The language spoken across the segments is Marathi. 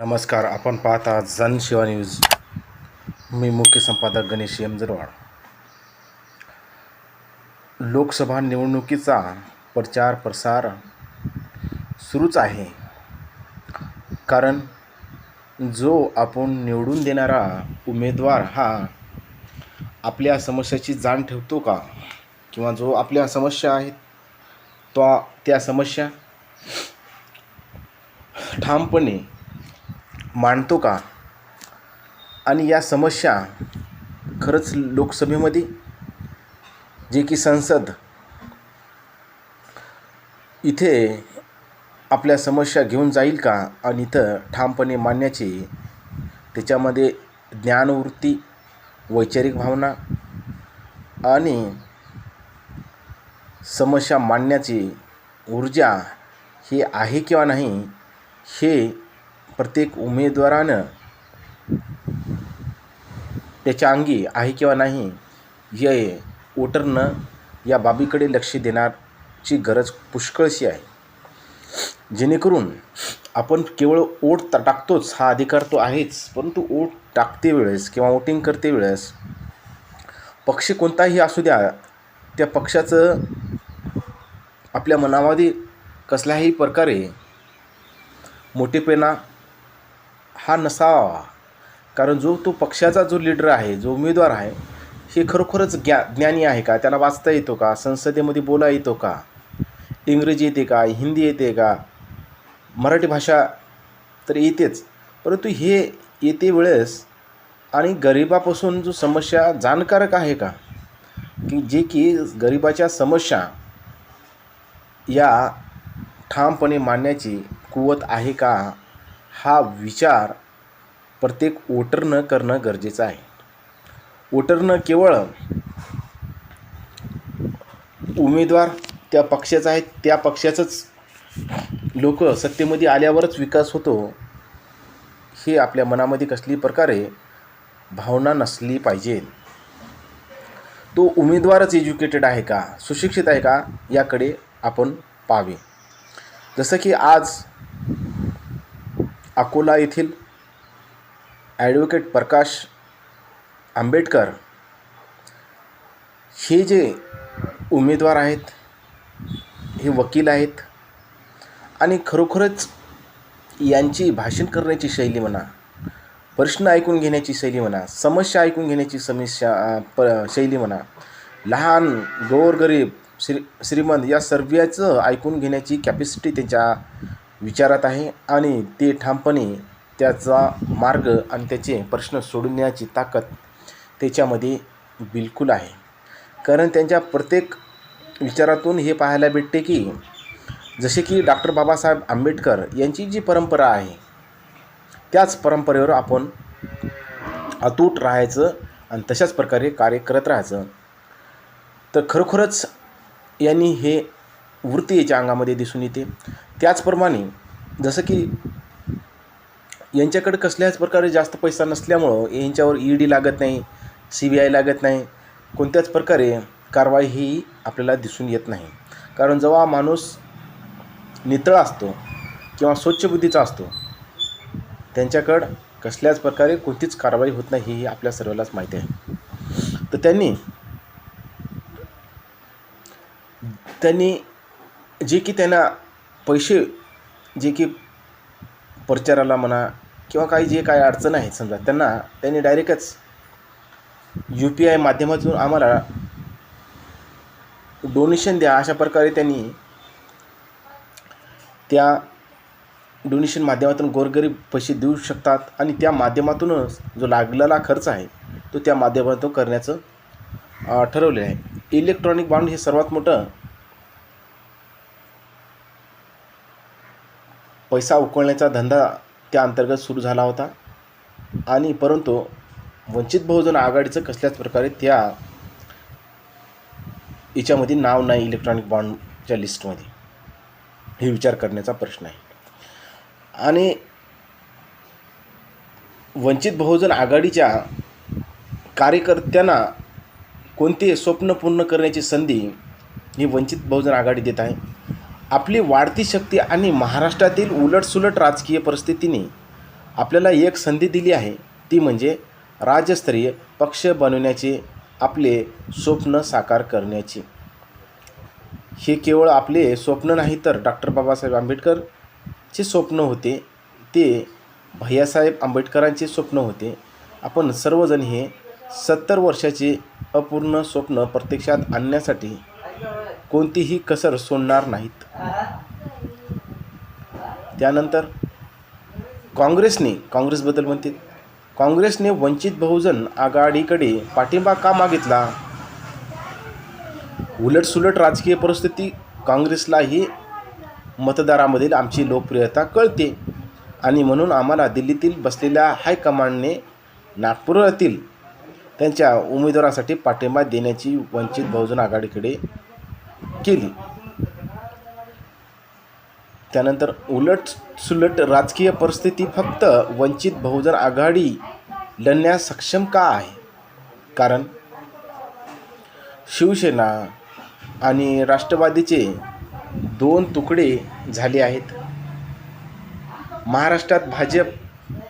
नमस्कार आपण पाहत आहात शिवा न्यूज. मी मुख्य संपादक गणेश यमजरवाड लोकसभा निवडणुकीचा प्रचार प्रसार सुरूच आहे. कारण जो आपण निवडून देणारा उमेदवार हा आपल्या समस्याची जाण ठेवतो का? किंवा जो आपल्या समस्या आहेत तो त्या समस्या ठामपणे मांडतो का? आणि या समस्या खरंच लोकसभेमध्ये जे की संसद इथे आपल्या समस्या घेऊन जाईल का? आणि इथं ठामपणे मांडण्याची त्याच्यामध्ये ज्ञानवृत्ती वैचारिक भावना आणि समस्या मांडण्याची ऊर्जा ही आहे किंवा नाही हे प्रत्येक उमेदवारानं त्याच्या अंगी आहे किंवा नाही हे वोटरनं या बाबीकडे लक्ष देण्याची गरज पुष्कळशी आहे. जेणेकरून आपण केवळ वोट ता टाकतोच हा अधिकार तो आहेच परंतु वोट टाकते वेळेस किंवा वोटिंग करते वेळेस पक्ष कोणताही असू द्या त्या पक्षाचं आपल्या मनामध्ये कसल्याही प्रकारे मोठेपणा हा नसावा. कारण जो तो पक्षाचा जो लीडर आहे जो उमेदवार आहे हे खरोखरच ज्ञा ज्ञानी आहे का? त्याला वाचता येतो का? संसदेमध्ये बोला येतो का? इंग्रजी येते का? हिंदी येते का? मराठी भाषा तर येतेच. परंतु हे येते वेळेस आणि गरिबापासून जो समस्या जाणकारक आहे का? की जे की गरिबाच्या समस्या या ठामपणे मांडण्याची कुवत आहे का? हा विचार प्रत्येक वोटरनं करणं गरजेचं आहे. वोटरनं केवळ उमेदवार त्या पक्षाचा आहे त्या पक्षाचंच लोक सत्तेमध्ये आल्यावरच विकास होतो हे आपल्या मनामध्ये कसली प्रकारे भावना नसली पाहिजे. तो उमेदवारच एज्युकेटेड आहे का सुशिक्षित आहे का याकडे आपण पाहावे. जसं की आज अकोला येथील ॲडव्होकेट प्रकाश आंबेडकर हे जे उमेदवार आहेत हे वकील आहेत आणि खरोखरच यांची भाषण करण्याची शैली म्हणा प्रश्न ऐकून घेण्याची शैली म्हणा समस्या ऐकून घेण्याची समस्या प शैली म्हणा लहान गोरगरीब श्री श्रीमंत या सर्वांचं ऐकून घेण्याची कॅपॅसिटी त्यांच्या विचारात आहे आणि ते ठामपणे त्याचा मार्ग आणि त्याचे प्रश्न सोडवण्याची ताकद त्याच्यामध्ये बिलकुल आहे. कारण त्यांच्या प्रत्येक विचारातून हे पाहायला भेटते की जसे की डॉक्टर बाबासाहेब आंबेडकर यांची जी परंपरा आहे त्याच परंपरेवर आपण अतूट राहायचं आणि तशाच प्रकारे कार्य करत राहायचं. तर खरोखरच यांनी हे वृत्ती याच्या अंगामध्ये दिसून येते. त्याचप्रमाणे जसं की यांच्याकडे कसल्याच प्रकारे जास्त पैसा नसल्यामुळं यांच्यावर ई डी लागत नाही सी बी आय लागत नाही. कोणत्याच प्रकारे कारवाई ही आपल्याला दिसून येत नाही. कारण जेव्हा माणूस नितळ असतो किंवा स्वच्छ बुद्धीचा असतो त्यांच्याकडं कसल्याच प्रकारे कोणतीच कारवाई होत नाही ही आपल्या सर्वांनाच माहिती आहे. तर त्यांनी त्यांनी जे की त्यांना पैसे जे की प्रचाराला म्हणा किंवा काही जे काही अडचण आहे समजा त्यांना त्यांनी डायरेक्टच यू पी आय माध्यमातून आम्हाला डोनेशन द्या अशा प्रकारे त्यांनी त्या डोनेशन माध्यमातून गोरगरीब पैसे देऊ शकतात आणि त्या माध्यमातूनच जो लागलेला खर्च आहे तो त्या माध्यमातून करण्याचं ठरवले आहे. इलेक्ट्रॉनिक बॉन्ड हे सर्वात मोठं पैसा उकळण्याचा धंदा त्या अंतर्गत सुरू झाला होता. आणि परंतु वंचित बहुजन आघाडीचं कसल्याच प्रकारे त्या याच्यामध्ये नाव नाही इलेक्ट्रॉनिक बॉन्डच्या लिस्टमध्ये हे विचार करण्याचा प्रश्न आहे. आणि वंचित बहुजन आघाडीच्या कार्यकर्त्यांना कोणते स्वप्न पूर्ण करण्याची संधी ही वंचित बहुजन आघाडी देत आहे? आपली वाढती शक्ती आणि महाराष्ट्रातील उलटसुलट राजकीय परिस्थितीने आपल्याला एक संधी दिली आहे. ती म्हणजे राज्यस्तरीय पक्ष बनवण्याचे आपले स्वप्न साकार करण्याची. हे केवळ आपले स्वप्न नाही तर डॉक्टर बाबासाहेब आंबेडकरचे स्वप्न होते ते भैयासाहेब आंबेडकरांचे स्वप्न होते. आपण सर्वजण हे सत्तर वर्षाचे अपूर्ण स्वप्न प्रत्यक्षात आणण्यासाठी कोणतीही कसर सोडणार नाहीत. त्यानंतर काँग्रेसने काँग्रेसबद्दल म्हणते काँग्रेसने वंचित बहुजन आघाडीकडे पाठिंबा का मागितला? उलटसुलट राजकीय परिस्थिती काँग्रेसलाही मतदारामधील आमची लोकप्रियता कळते आणि म्हणून आम्हाला दिल्लीतील बसलेल्या हायकमांडने नागपुरातील त्यांच्या उमेदवारासाठी पाठिंबा देण्याची वंचित बहुजन आघाडीकडे केली. त्यानंतर उलट सुलट राजकीय परिस्थिती फक्त वंचित बहुजन आघाडी लढण्यास सक्षम का आहे? कारण शिवसेना आणि राष्ट्रवादीचे दोन तुकडे झाले आहेत. महाराष्ट्रात भाजप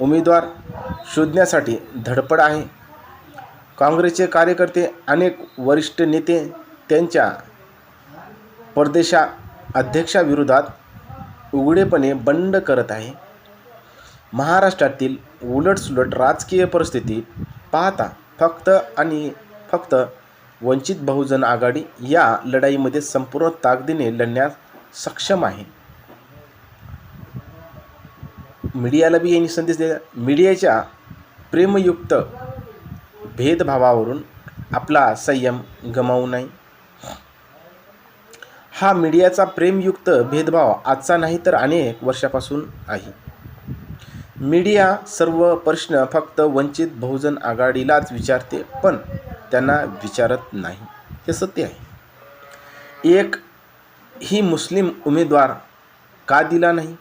उमेदवार शोधण्यासाठी धडपड आहे. काँग्रेसचे कार्यकर्ते अनेक वरिष्ठ नेते त्यांच्या परदेशा अध्यक्षाविरोधात उघडेपणे बंड करत आहे. महाराष्ट्रातील उलटसुलट राजकीय परिस्थिती पाहता फक्त आणि फक्त वंचित बहुजन आघाडी या लढाईमध्ये संपूर्ण ताकदीने लढण्यास सक्षम आहे. मीडियाला बी यांनी संदेश दिला. मीडियाच्या प्रेमयुक्त भेदभावावरून आपला संयम गमावू नये. हा मीडियाचा प्रेमयुक्त भेदभाव आजचा नाही तर अनेक वर्षापासून आहे. मीडिया सर्व प्रश्न फक्त वंचित बहुजन आघाडीलाच विचारते पण त्यांना विचारत नाही. हे सत्य आहे. एक ही मुस्लिम उमेदवार का दिला नाही?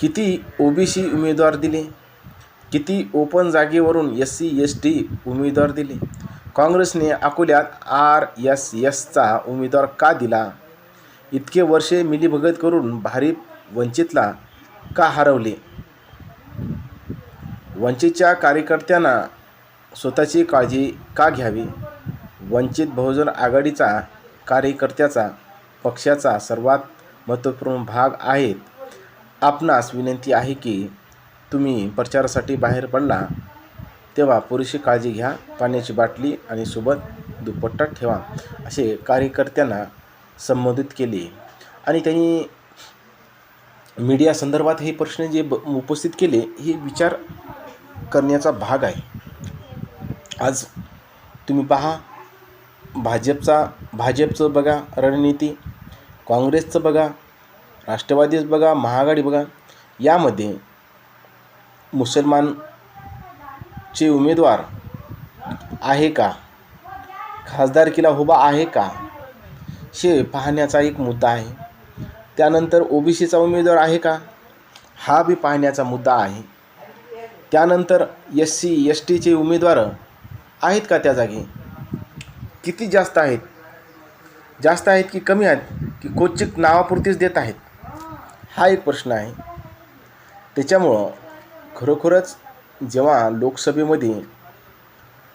किती ओबीसी उमेदवार दिले? किती ओपन जागेवरून एस सी एस टी उमेदवार दिले? काँग्रेसने अकोल्यात आर एस एसचा उमेदवार का दिला? इतके वर्षे मिलीभगत करून भारी वंचितला का हरवले? वंचितच्या कार्यकर्त्यांना स्वतःची काळजी का घ्यावी? वंचित बहुजन आघाडीचा कार्यकर्त्याचा पक्षाचा सर्वात महत्त्वपूर्ण भाग आहेत. आपणास विनंती आहे की तुम्ही प्रचारासाठी बाहेर पडला. तेव्हा पुरेशी काळजी घ्या पाण्याची बाटली आणि सोबत दुपट्टा ठेवा असे कार्यकर्त्यांना संबोधित केले. आणि त्यांनी मीडिया संदर्भात हे प्रश्न जे ब उपस्थित केले हे विचार करण्याचा भाग आहे. आज तुम्ही पहा भाजपचा भाजपचं बघा रणनीती काँग्रेसचं बघा राष्ट्रवादीच बघा महाआघाडी बघा यामध्ये मुसलमान चे उमेदवार आहे का? खासदारकीला उभा आहे का? हे पाहण्याचा एक मुद्दा आहे. त्यानंतर ओबीसीचा उमेदवार आहे का? हा बी पाहण्याचा मुद्दा आहे. त्यानंतर एस सी एस टीचे उमेदवार आहेत का त्या जागी? किती जास्त आहेत? जास्त आहेत की कमी आहेत? की क्वचित नावापुरतीच देत आहेत? हा एक प्रश्न आहे. त्याच्यामुळं खरोखरच जेव्हा लोकसभेमध्ये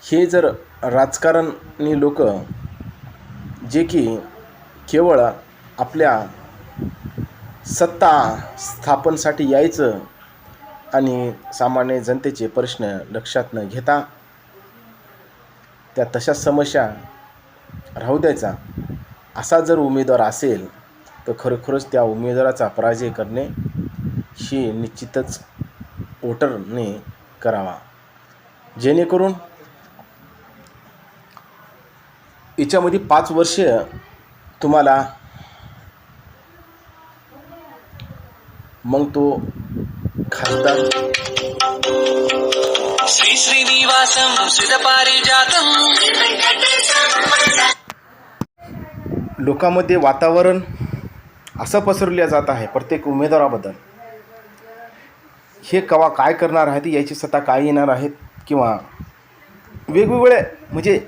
हे जर राजकारणी लोक जे की केवळ आपल्या सत्ता स्थापनसाठी यायचं आणि सामान्य जनतेचे प्रश्न लक्षात न घेता त्या तशाच समस्या राहू द्यायचा असा जर उमेदवार असेल तर खरोखरच त्या उमेदवाराचा पराजय करणे ही निश्चितच वोटरने करावा. जेणेकरून याच्यामध्ये पाच वर्ष तुम्हाला मग तो खासदार श्री श्रीनिवासम लोकांमध्ये वातावरण असं पसरल्या जात आहे प्रत्येक उमेदवाराबद्दल. हे कवा काय करणार आहेत याची सत्ता काय येणार आहेत किंवा वेगवेगळ्या म्हणजे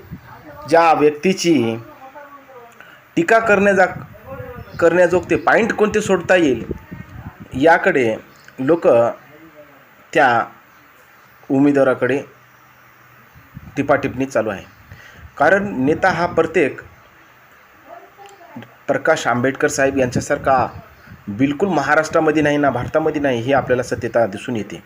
ज्या व्यक्तीची टीका करण्याजा ते पॉईंट कोणते सोडता येईल याकडे लोक त्या उमेदवाराकडे टिपाटिपणी चालू आहे. कारण नेता हा प्रत्येक प्रकाश आंबेडकर साहेब यांच्यासारखा बिलकुल महाराष्ट्रामध्ये नाही ना भारतामध्ये नाही हे आपल्याला सत्यता दिसून येते.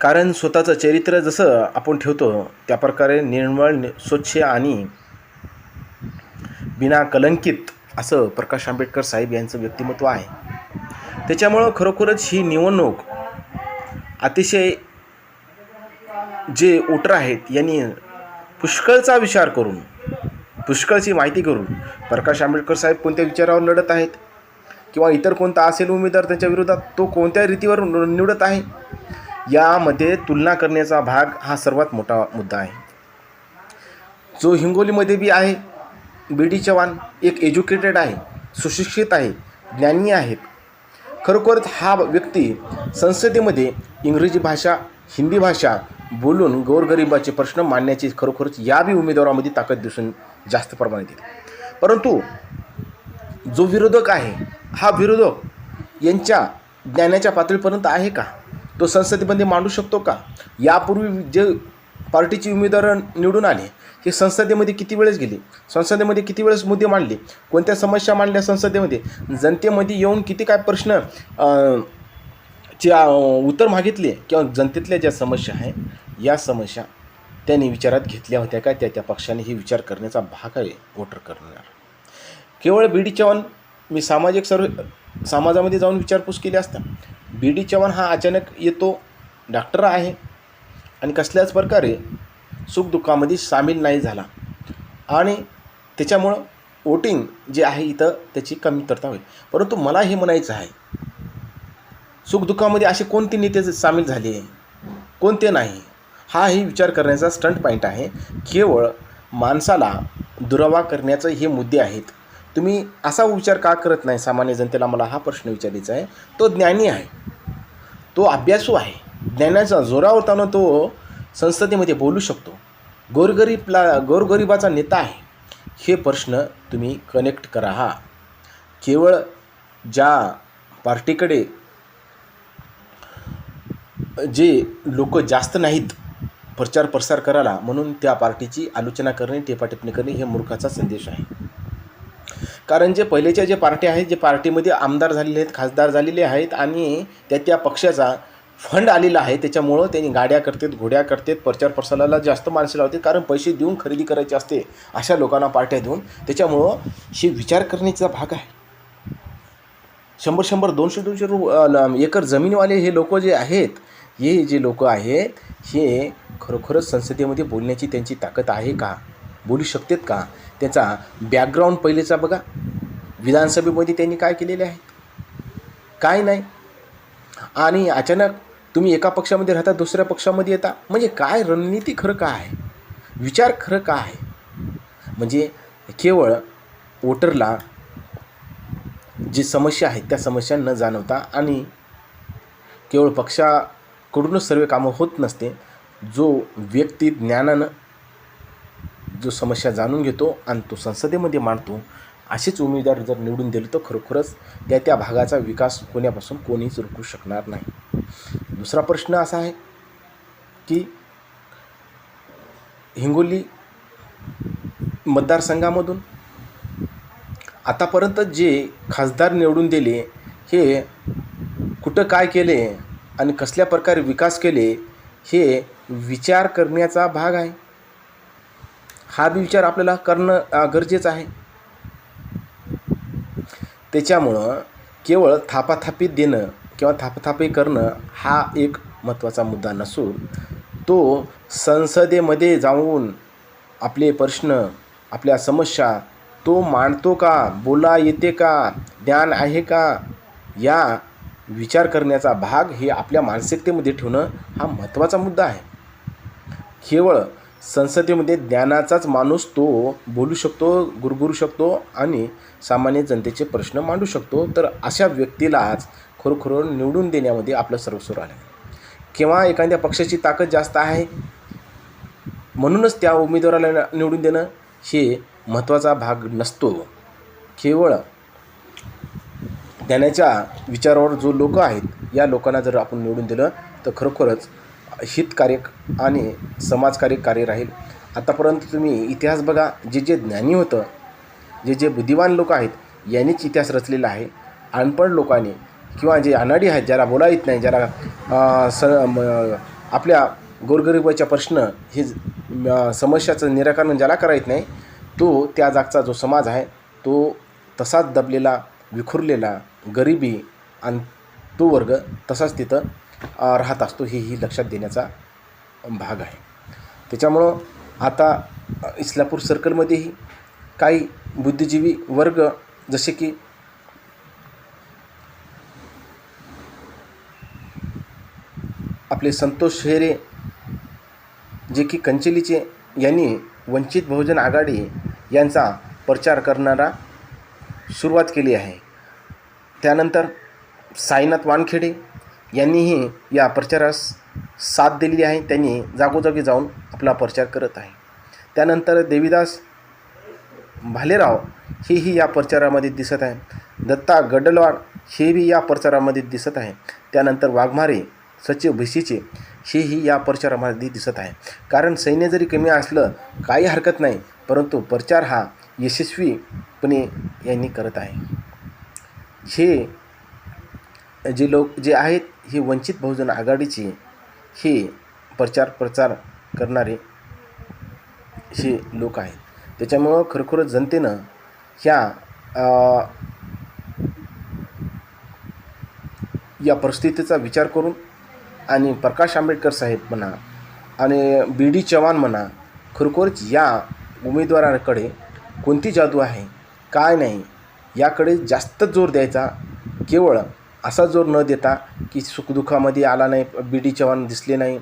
कारण स्वतःचं चरित्र जसं आपण ठेवतो त्या प्रकारे निर्मळ नि- स्वच्छ आणि बिना कलंकित असं प्रकाश आंबेडकर साहेब यांचं व्यक्तिमत्व आहे. त्याच्यामुळं खरोखरच ही निवडणूक अतिशय जे वोटर आहेत यांनी पुष्कळचा विचार करून पुष्कळची माहिती करून प्रकाश आंबेडकर साहेब कोणत्या विचारावर लढत आहेत? किंवा इतर कोणता असेल उमेदवार त्यांच्या विरोधात तो कोणत्या रीतीवर निवडत आहे. यामध्ये तुलना करण्याचा भाग हा सर्वात मोठा मुद्दा आहे. जो हिंगोलीमध्ये बी आहे बी डी चव्हाण एक एज्युकेटेड आहे सुशिक्षित आहे ज्ञानी आहेत. खरोखरच हा व्यक्ती संसदेमध्ये इंग्रजी भाषा हिंदी भाषा बोलून गोरगरिबाचे प्रश्न मांडण्याची खरोखरच या बी उमेदवारामध्ये ताकद दिसून जास्त प्रमाणात येते. परंतु जो विरोधक आहे हा विरोधक यांच्या ज्ञानाच्या पातळीपर्यंत आहे का? तो संसदेमध्ये मांडू शकतो का? यापूर्वी जे पार्टीचे उमेदवार निवडून आले हे संसदेमध्ये किती वेळेस गेले? संसदेमध्ये किती वेळेस मुद्दे मांडले? कोणत्या समस्या मांडल्या संसदेमध्ये? जनतेमध्ये येऊन किती काय प्रश्न चे उत्तर मागितले किंवा जनतेतल्या ज्या समस्या आहे या समस्या त्यांनी विचारात घेतल्या होत्या का? त्या त्या पक्षाने हे विचार करण्याचा भाग आहे वोटर करणार. केवळ बी डी चव्हाण मी सामाजिक सर्व समाजामध्ये जाऊन विचारपूस केली असता. बी डी चव्हाण हा अचानक येतो डॉक्टर आहे आणि कसल्याच प्रकारे सुखदुःखामध्ये सामील नाही झाला. आणि त्याच्यामुळं वोटिंग जे आहे इथं त्याची कमतरता होईल. परंतु मला हे म्हणायचं आहे सुखदुःखामध्ये असे कोणते नेते सामील झाले कोणते नाही हाही विचार करण्याचा स्टंट पॉईंट आहे. केवळ माणसाला दुरावा करण्याचे हे मुद्दे आहेत. तुम्ही असा विचार का करत नाही सामान्य जनतेला? मला हा प्रश्न विचारायचा आहे. तो ज्ञानी आहे. तो अभ्यासू आहे. ज्ञानाच्या जोरावर त्यानं तो संसदेमध्ये बोलू शकतो. गोरगरीबला गोरगरिबाचा नेता आहे. हे प्रश्न तुम्ही कनेक्ट करा हा. केवळ ज्या पार्टीकडे जे लोक जास्त नाहीत प्रचार प्रसार करायला म्हणून त्या पार्टीची आलोचना करणे टेपाटिपणी करणे हे मूर्खाचा संदेश आहे. कारण जे पहिलेच्या जे पार्टी आहेत जे पार्टीमध्ये आमदार झालेले आहेत खासदार झालेले आहेत आणि त्या त्या पक्षाचा फंड आलेला आहे त्याच्यामुळं त्यांनी गाड्या करतात घोड्या करतात प्रचार प्रसाराला जास्त माणसं लावतात कारण पैसे देऊन खरेदी करायची असते अशा लोकांना पार्ट्या देऊन. त्याच्यामुळं हे विचार करण्याचा भाग आहे. शंभर शंभर दोनशे दोनशे रु एकर जमीनवाले हे लोक जे आहेत हे जे लोक आहेत हे खरोखरच संसदेमध्ये बोलण्याची त्यांची ताकद आहे का? बोलू शकतात का? त्याचा बॅकग्राऊंड पहिलेचा बघा. विधानसभेमध्ये त्यांनी काय केलेले आहेत काय नाही. आणि अचानक तुम्ही एका पक्षामध्ये राहता दुसऱ्या पक्षामध्ये येता. म्हणजे काय रणनीती खरं काय आहे? विचार खरं काय आहे? म्हणजे केवळ वोटरला जी समस्या आहेत त्या समस्या न जाणवता आणि केवळ पक्षाकडूनच सर्व कामं होत नसते जो व्यक्ती ज्ञानानं जो समस्या जाणून घेतो आणि तो संसदेमध्ये मांडतो असेच उमेदवार जर निवडून दिले तर खरोखरच त्या त्या भागाचा विकास होण्यापासून कोणीच रोखू शकणार नाही. दुसरा प्रश्न असा आहे की हिंगोली मतदारसंघामधून आतापर्यंत जे खासदार निवडून दिले हे कुठं काय केले आणि कसल्या प्रकारे विकास केले हे विचार करण्याचा भाग आहे. हा बी विचार आपल्याला करणं गरजेचं आहे. त्याच्यामुळं केवळ थापाथापीत देणं किंवा थापाथापी करणं हा एक महत्त्वाचा मुद्दा नसून तो संसदेमध्ये जाऊन आपले प्रश्न आपल्या समस्या तो मांडतो का बोला येते का ज्ञान आहे का या विचार करण्याचा भाग हे आपल्या मानसिकतेमध्ये ठेवणं हा महत्त्वाचा मुद्दा आहे. केवळ संसदेमध्ये ज्ञानाचाच माणूस तो बोलू शकतो गुरगुरू शकतो आणि सामान्य जनतेचे प्रश्न मांडू शकतो. तर अशा व्यक्तीलाच खरोखर निवडून देण्यामध्ये आपलं सर्वस्व आलं किंवा एखाद्या पक्षाची ताकद जास्त आहे? म्हणूनच त्या उमेदवाराला निवडून देणं हे महत्त्वाचा भाग नसतो. केवळ ज्ञानाच्या विचारावर जो लोक आहेत या लोकांना जर आपण निवडून दिलं तर खरोखरच हितकार्य आणि समाजकार्य कार्य राहील. आतापर्यंत तुम्ही इतिहास बघा जे जे ज्ञानी होतं जे जे बुद्धिवान लोक आहेत यांनीच इतिहास रचलेला आहे. अनपढ लोकांनी किंवा जे अनाडी आहेत ज्याला बोला येत नाही ज्याला स म- आपल्या गोरगरिबाच्या प्रश्न हे समस्याचं निराकरण ज्याला करा येत नाही तो त्या जागचा जो समाज आहे तो तसाच दबलेला विखुरलेला गरिबी आणि तो वर्ग तसाच तिथं राहत असतो. हेही लक्षात देण्याचा भाग आहे. त्याच्यामुळं आता इस्लापूर सर्कलमध्येही काही बुद्धिजीवी वर्ग जसे की आपले संतोष हेरे जे की कंचेलीचे यांनी वंचित बहुजन आघाडी यांचा प्रचार करणारा सुरुवात केली आहे. त्यानंतर साईनाथ वानखेडे यांनीही या प्रचारास साथ दिलेली आहे. त्यांनी जागोजागी जाऊन आपला प्रचार करत आहे. त्यानंतर देवीदास भालेराव हेही या प्रचारामध्ये दिसत आहे दत्ता गडलवाड हेही या प्रचारामध्ये दिसत आहे त्यानंतर वाघमारे सचिव भिशीचे हेही या प्रचारामध्ये दिसत आहे कारण सैन्य जरी कमी असलं काही हरकत नाही परंतु प्रचार हा यशस्वीपणे यांनी करत आहे. हे जे लोक जे आहेत ही वंचित बहुजन आघाडीची हे प्रचार प्रचार करणारे हे लोक आहेत. त्याच्यामुळं खरोखरच जनतेनं ह्या या परिस्थितीचा विचार करून आणि प्रकाश आंबेडकर साहेब म्हणा आणि बी डी चव्हाण म्हणा खरोखरच या उमेदवाराकडे कोणती जादू आहे काय नाही याकडे जास्त जोर द्यायचा केवळ असा जोर न देता की सुखदुःखामध्ये आला नाही बी डी चव्हाण दिसले नाही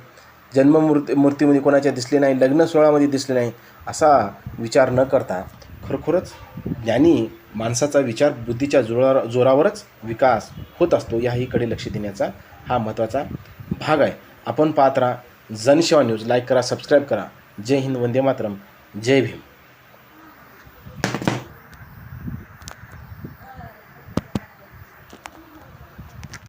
जन्ममूर्ती मूर्तीमध्ये कोणाच्या दिसले नाही लग्न सोहळ्यामध्ये दिसले नाही असा विचार न करता खरोखरच ज्ञानी माणसाचा विचार बुद्धीच्या जोरा जोरावरच विकास होत असतो याहीकडे लक्ष देण्याचा हा महत्त्वाचा भाग आहे. आपण पाहत राहा जनसेवा न्यूज. लाईक करा सबस्क्राईब करा. जय हिंद वंदे मातरम. जय भीम.